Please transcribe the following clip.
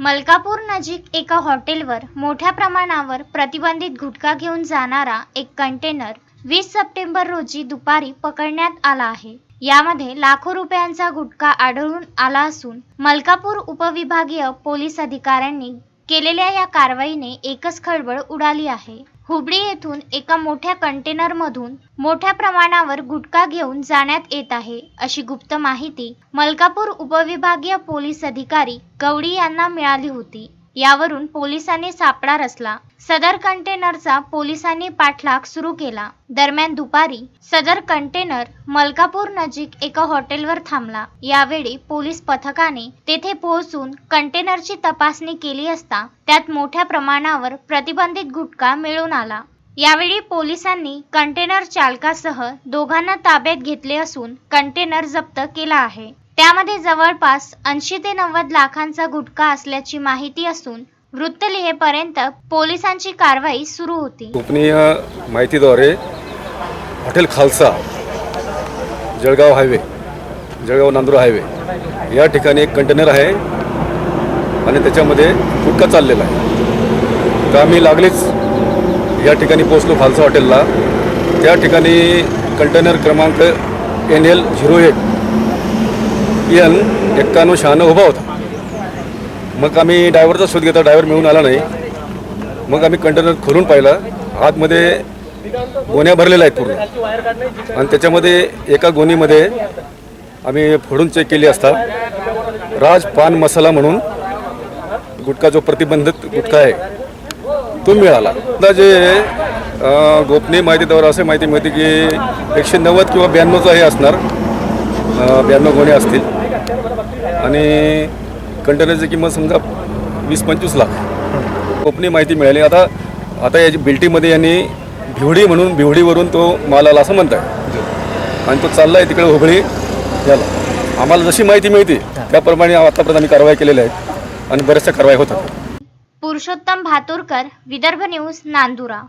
मलकापूर नजीक एका हॉटेलवर मोठ्या प्रमाणावर प्रतिबंधित गुटखा घेऊन जाणारा एक कंटेनर वीस सप्टेंबर रोजी दुपारी पकडण्यात आला आहे. यामध्ये लाखो रुपयांचा गुटखा आढळून आला असून मलकापूर उपविभागीय पोलीस अधिकाऱ्यांनी केलेल्या या कारवाईने एकच खळबळ उडाली आहे. हुबळी येथून एका मोठ्या कंटेनरमधून मोठ्या प्रमाणावर गुटखा घेऊन जाण्यात येत आहे अशी गुप्त माहिती मलकापूर उपविभागीय पोलीस अधिकारी गवडी यांना मिळाली होती. यावरून पोलिसांनी सापळा रचला. सदर कंटेनरचा पोलिसांनी पाठलाग सुरू केला. दरम्यान दुपारी सदर कंटेनर मलकापूर नजीक एका हॉटेलवर थांबला. यावेळी पोलीस पथकाने तेथे पोहोचून कंटेनरची तपासणी केली असता त्यात मोठ्या प्रमाणावर प्रतिबंधित गुटखा मिळून आला. यावेळी पोलिसांनी कंटेनर चालकासह दोघांना ताब्यात घेतले असून कंटेनर जप्त केला आहे. त्यामध्ये जवळपास ऐंशी ते नव्वद लाखांचा गुटखा असल्याची माहिती असून वृत्त लिहेपर्यंत पोलिसांची कारवाई सुरू होती. गोपनीय माहितीद्वारे hotel Khalsa Jalgaon highway Jalgaon Nandur highway या ठिकाणी एक कंटेनर आहे आणि त्याच्यामध्ये गुटखा चाललेला आहे. तर आम्ही लागलीच या ठिकाणी पोचलो खालसा हॉटेलला. त्या ठिकाणी कंटेनर क्रमांक N L zero eight N एक्काण्णव शहाण्णव उभा होता. मग आम्ही ड्रायव्हरचा शोध घेता ड्रायव्हर मिळून आला नाही. मग आम्ही कंटेनर खोलून पाहिलं. आतमध्ये गोण्या भरलेल्या आहेत पूर्ण. आणि त्याच्यामध्ये एका गोणीमध्ये आम्ही फोडून चेक केली असता. राज पान मसाला म्हणून गुटखा जो प्रतिबंधित गुटखा आहे तो मिळाला. आता जे गोपनीय माहितीद्वारे असे माहिती मिळते की एकशे नव्वद किंवा ब्याण्णवचं हे असणार. ब्याण्णव गोणे असतील. आणि कंटेनरची किंमत समजा वीस पंचवीस लाख. गोपनीय माहिती मिळाली. आता आता याची बिल्टीमध्ये यांनी भिवडी म्हणून भिवडीवरून तो माल आला असं म्हणताय. आणि तो चालला आहे तिकडे हुबळी याला. आम्हाला जशी माहिती मिळते त्याप्रमाणे आतापर्यंत आम्ही कारवाई केलेल्या आहेत आणि बऱ्याचशा कारवाई होतात. पुरुषोत्तम भातुरकर विदर्भ न्यूज नांदुरा.